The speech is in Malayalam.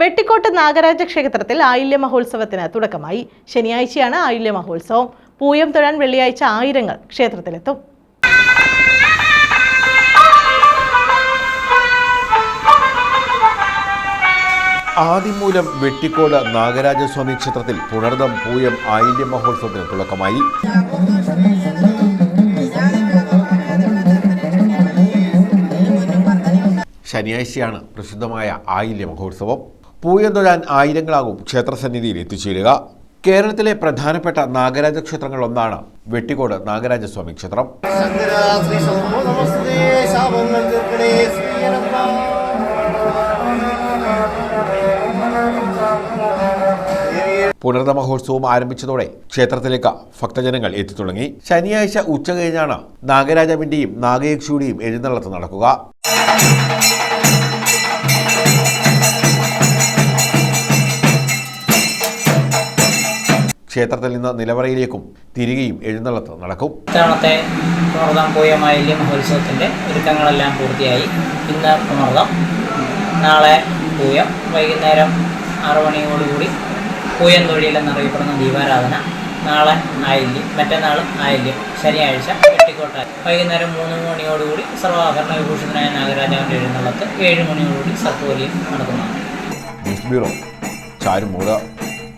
വെട്ടിക്കോട്ട് നാഗരാജ ക്ഷേത്രത്തിൽ ആയില്യ മഹോത്സവത്തിന് തുടക്കമായി. ശനിയാഴ്ചയാണ് ആയില്യ മഹോത്സവം. പൂയം തൊഴാൻ വെള്ളിയാഴ്ച ആയിരങ്ങൾ ക്ഷേത്രത്തിലെത്തും. ആദിമൂലം വെട്ടിക്കോട് നാഗരാജസ്വാമി ക്ഷേത്രത്തിൽ പുണർദം പൂയം ആയില്യ മഹോത്സവത്തിന് തുടക്കമായി. ശനിയാഴ്ചയാണ് പ്രസിദ്ധമായ ആയില്യ മഹോത്സവം. പൂയം തൊഴാൻ ആയിരങ്ങളാകും ക്ഷേത്രസന്നിധിയിൽ എത്തിച്ചേരുക. കേരളത്തിലെ പ്രധാനപ്പെട്ട നാഗരാജ ക്ഷേത്രങ്ങളൊന്നാണ് വെട്ടിക്കോട് നാഗരാജസ്വാമി ക്ഷേത്രം. പുനർദ മഹോത്സവം ആരംഭിച്ചതോടെ ക്ഷേത്രത്തിലേക്ക് ഭക്തജനങ്ങൾ എത്തിത്തുടങ്ങി. ശനിയാഴ്ച ഉച്ച കഴിഞ്ഞാണ് നാഗരാജാവിന്റെയും നാഗയക്ഷിയുടെയും എഴുന്നള്ളത്ത് നടക്കുക. ക്ഷേത്രത്തിൽ നിന്ന് നിലവറയിലേക്കും തിരികെയും എഴുന്നള്ളത്ത് നടക്കും. ഇത്തവണത്തെ പുണർദം പോയ മാലിന്യ മഹോത്സവത്തിന്റെ ഒരുക്കങ്ങളെല്ലാം പൂർത്തിയായി. ഇന്ന് പുണർദം നാളെ പൂയം വൈകുന്നേരം ആറു മണിയോടുകൂടി പൂയം തൊഴിൽ എന്നറിയപ്പെടുന്ന ദീപാരാധന നാളെ ആയില്യം മറ്റന്നാളും ആയില്യം ശനിയാഴ്ച വെട്ടിക്കോട്ട വൈകുന്നേരം മൂന്ന് മണിയോടുകൂടി സർവാഭരണ വിഭൂഷണനായ നാഗരാജാവിന്റെ എഴുന്നള്ളത്ത് ഏഴ് മണിയോടുകൂടി സർപ്പൂലിയും നടക്കുന്നതാണ് ബ്യൂറോ ചാരുമൂട്.